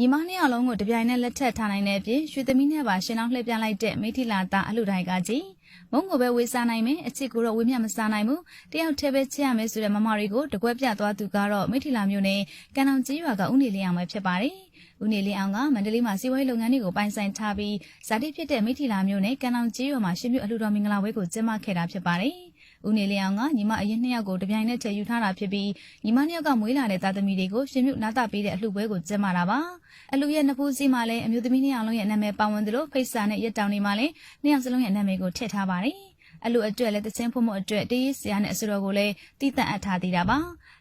ညီမနှစ်ယောက်လုံးကိုတပြိုင်နက်လက်ထပ်ထားနိုင်တဲ့အပြင်ရွှေသမီးနဲ့ပါရှင်အောင်လှည့်ပြလိုက်တဲ့မိထီလာသားအလှတိုင်းကကြီးမုံကိုပဲဝေးစားနိုင်မယ်အချစ်ကိုတော့ဝေးမြတ်မစားနိုင်ဘူးတယောက်တည်းပဲချစ်ရမယ်ဆိုတဲ့မမတွေကိုတကွက်ပြသွားသူကတော့မိထီလာမျိုးနဲ့ကန်အောင်ကြီးရွာကဦးနေလင်းအောင်ပဲဖြစ်ပါတယ်ဦးနေလင်းအောင်ကမန္တလေးမှာစီးပွားရေးလုပ်ငန်းတွေကိုပိုင်ဆိုင်ထားပြီးဇာတိဖြစ်တဲ့မိထီလာမျိုးနဲ့ကန်အောင်ကြီးရွာမှာရှင်ပြုအလှတော်မင်္ဂလာပွဲကိုကျင်းပခဲ့တာဖြစ်ပါတယ် ဦးနေလင်းအောင်ကညီမအရင်နှစ်ယောက်ကိုတပြိုင်နက်တည်းယူထားတာဖြစ်ပြီးညီမနှစ်ယောက်ကမွေးလာတဲ့သားသမီးတွေကိုရှင်ပြုနာတာပေးတဲ့အလှပွဲကိုကျင်းပတာပါအလှရဲ့နှစ်ဖူးစီမှာလည်းအမျိုးသမီးနှစ်ယောက်လုံးရဲ့နာမည်ပါဝင်သလိုဖိတ်စာနဲ့ရက်တောင်တွေမှာလည်းနှစ်ယောက်စလုံးရဲ့နာမည်ကိုထည့်ထားပါတယ်အလှအတွက်လည်းတချင်းဖို့မှုအတွက်တေးရေးဆရာနဲ့အစတော်ကိုလည်းတည်တံ့အပ်ထားသေးတာပါ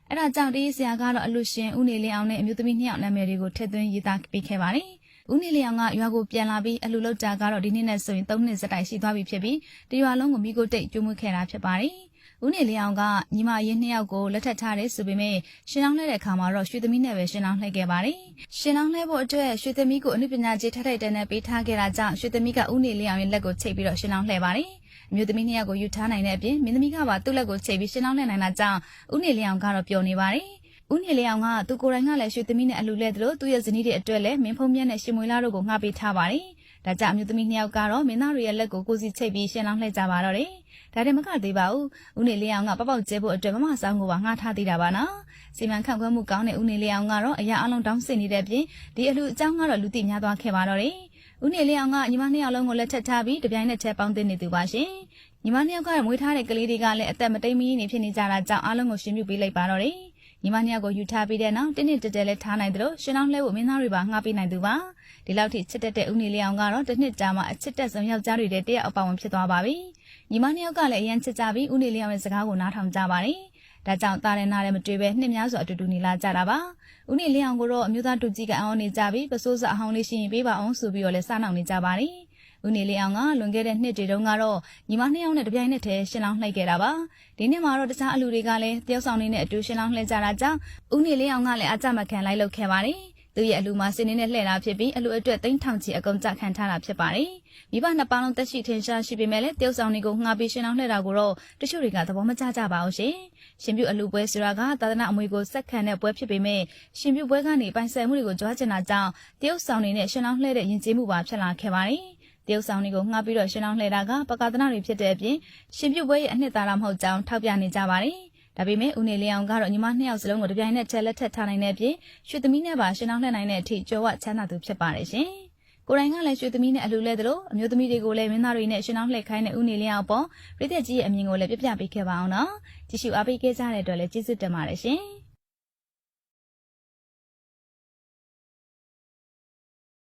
အဲ့ဒါကြောင့်တေးရေးဆရာကတော့အလှရှင်ဦးနေလင်းအောင်နဲ့အမျိုးသမီးနှစ်ယောက်နာမည်တွေကိုထည့်သွင်းရေးသားပေးခဲ့ပါတယ် ဦးနေလျောင်ကရွာကိုပြန်လာပြီးအလူလောက်တာကတော့ဒီနေ့နဲ့ဆိုရင်၃နှစ်စတိုင်ရှိသွားပြီဖြစ်ပြီးတရွာလုံးကိုမိကိုတိတ်ကျွေးမွေးခဲ့တာဖြစ်ပါတယ်။ဦးနေလျောင်ကညီမရင်းနှစ်ယောက်ကိုလက်ထပ်ထားတယ်ဆိုပေမဲ့ရှင်လောင်းလှဲတဲ့အခါမှာတော့ရွှေသမီးနဲ့ပဲရှင်လောင်းလှဲခဲ့ပါတယ်။ရှင်လောင်းလှဲဖို့အတွက်ရွှေသမီးကိုအနုပညာကြီးထထိုက်တန်းနဲ့ပေးထားခဲ့တာကြောင့်ရွှေသမီးကဦးနေလျောင်ရဲ့လက်ကိုချိတ်ပြီးတော့ရှင်လောင်းလှဲပါတယ်။အမျိုးသမီးနှစ်ယောက်ကိုယူထားနိုင်တဲ့အပြင်မင်းသမီးကပါသူ့လက်ကိုချိတ်ပြီးရှင်လောင်းလှဲနိုင်တာကြောင့်ဦးနေလျောင်ကတော့ပျော်နေပါတယ်။ ဦးနေလျောင်ကသူကိုယ်တိုင်ကလည်းရွှေသမီးနဲ့အလူလဲသလိုသူ့ရဲ့ဇနီးတွေအတွက်လည်းမင်းဖုံးမြတ်နဲ့ရှင်မွေလာတို့ကိုငှားပေးထားပါတယ်။ဒါကြောင့်အမျိုးသမီးနှစ်ယောက်ကတော့မင်းသားတွေရဲ့လက်ကိုကိုစီချိတ်ပြီးရှင်လောင်းလှည့်ကြပါတော့တယ်။ဒါတည်းမကသေးပါဘူး။ဦးနေလျောင်ကပေါက်ပေါက်ကျဲဖို့အတွက်မမဆောင်ကိုပါငှားထားသေးတာပါနော်။စီမံခန့်ခွဲမှုကောင်းတဲ့ဦးနေလျောင်ကတော့အရာအလုံးတောင်းဆင်နေတဲ့ပြင်ဒီအလူအကြောင်းကတော့လူသိများသွားခဲ့ပါတော့တယ်။ဦးနေလျောင်ကညီမနှစ်ယောက်လုံးကိုလက်ထပ်ထားပြီးတပြိုင်နက်တည်းပေါင်းတင်နေသူပါရှင်။ညီမနှစ်ယောက်ကမွေးထားတဲ့ကလေးတွေကလည်းအသက်မတိမ်မီနေဖြစ်နေကြတာကြောင့်အားလုံးကိုရှင်ပြုပေးလိုက်ပါတော့တယ်။ ညီမနှစ်ယောက်ကိုယူထားပြီးတဲ့နောက်တင်းတင်းတက်တက်လဲထားနိုင်တယ်လို့ရှင်အောင်လှဲဖို့မင်းသားတွေပါငှားပေးနိုင်သူပါဒီလောက်ထိချစ်တတ်တဲ့ဦးနေလျောင်ကတော့တစ်နှစ်ကြာမှအချစ်တက်ဆုံးယောက်ျားတွေတဲ့တယောက်အပောင်ဖြစ်သွားပါပြီညီမနှစ်ယောက်ကလည်းအရင်ချစ်ကြပြီးဦးနေလျောင်ရဲ့စကားကိုနားထောင်ကြပါတယ်ဒါကြောင့်တာရနာလည်းမတွေ့ပဲနှစ်များစွာအတူတူနေလာကြတာပါဦးနေလျောင်ကိုတော့အမျိုးသားတူကြီးကအောင်းနေကြပြီးပစိုးစအဟောင်းလေးရှိရင်ပေးပါအောင်ဆိုပြီးတော့လဲစားနှောင်နေကြပါတယ် ဦးနေလေးအောင်ကလွန်ခဲ့တဲ့နှစ်တွေတုန်းကတော့ညီမနှစ်ယောက်နဲ့တပြိုင်နက်တည်းရှင်းလောင်းလှည့်ခဲ့တာပါဒီနှစ်မှာတော့တခြားအလူတွေကလည်းတယောက်ဆောင်နေနဲ့အတူရှင်းလောင်းလှည့်ကြတာကြောင့်ဦးနေလေးအောင်ကလည်းအကြမခံလိုက်လုပ်ခဲ့ပါတယ်သူရဲ့အလူမှာစင်းနေနဲ့လှည့်လာဖြစ်ပြီးအလူအတွက်သိန်းထောင်ချီအကုန်ကြခံထားတာဖြစ်ပါတယ်မိဘနှစ်ပေါင်းလုံးတက်ရှိထင်ရှားရှိပေမဲ့လည်းတယောက်ဆောင်တွေကိုငှားပြီးရှင်းလောင်းလှည့်တာကိုတော့တချို့တွေကသဘောမကျကြပါဘူးရှင်ရှင်ပြုအလူပွဲဆိုတာကသာသနာအမွေကိုစက်ခံတဲ့ပွဲဖြစ်ပေမဲ့ရှင်ပြုပွဲကနေပိုင်ဆိုင်မှုတွေကိုကြွားကျင်တာကြောင့်တယောက်ဆောင်နေနဲ့ရှင်းလောင်းလှည့်တဲ့ယဉ်ကျေးမှုပါဖြစ်လာခဲ့ပါတယ် တရုတ်ဆောင်တွေကိုငှားပြီးတော့ရှင်အောင်လှည့်တာကပကာသနာတွေဖြစ်တဲ့အပြင်ရှင်ပြုတ်ပွဲရဲ့အနှစ်သာရမဟုတ်ကြောင်းထောက်ပြနေကြပါတယ်။ဒါပေမဲ့ဦးနေလျောင်ကတော့ညီမနှစ်ယောက်စလုံးကိုတပြိုင်နက်ချက်လက်ထက်ထားနိုင်တဲ့အပြင်ရွှေသမီးနဲ့ပါရှင်အောင်လှည့်နိုင်တဲ့အထိကြောဝချမ်းသာသူဖြစ်ပါတယ်ရှင်။ကိုယ်တိုင်ကလည်းရွှေသမီးနဲ့အလှူလဲသလိုအမျိုးသမီးတွေကိုလည်းမင်းသားတွေနဲ့ရှင်အောင်လှည့်ခိုင်းတဲ့ဦးနေလျောင်ပေါ်ပြည်သက်ကြီးရဲ့အမြင်ကိုလည်းပြပြပေးခဲ့ပါအောင်နော်။ကြည့်ရှုအားပေးခဲ့ကြတဲ့အတွက်လည်းကျေးဇူးတင်ပါတယ်ရှင်။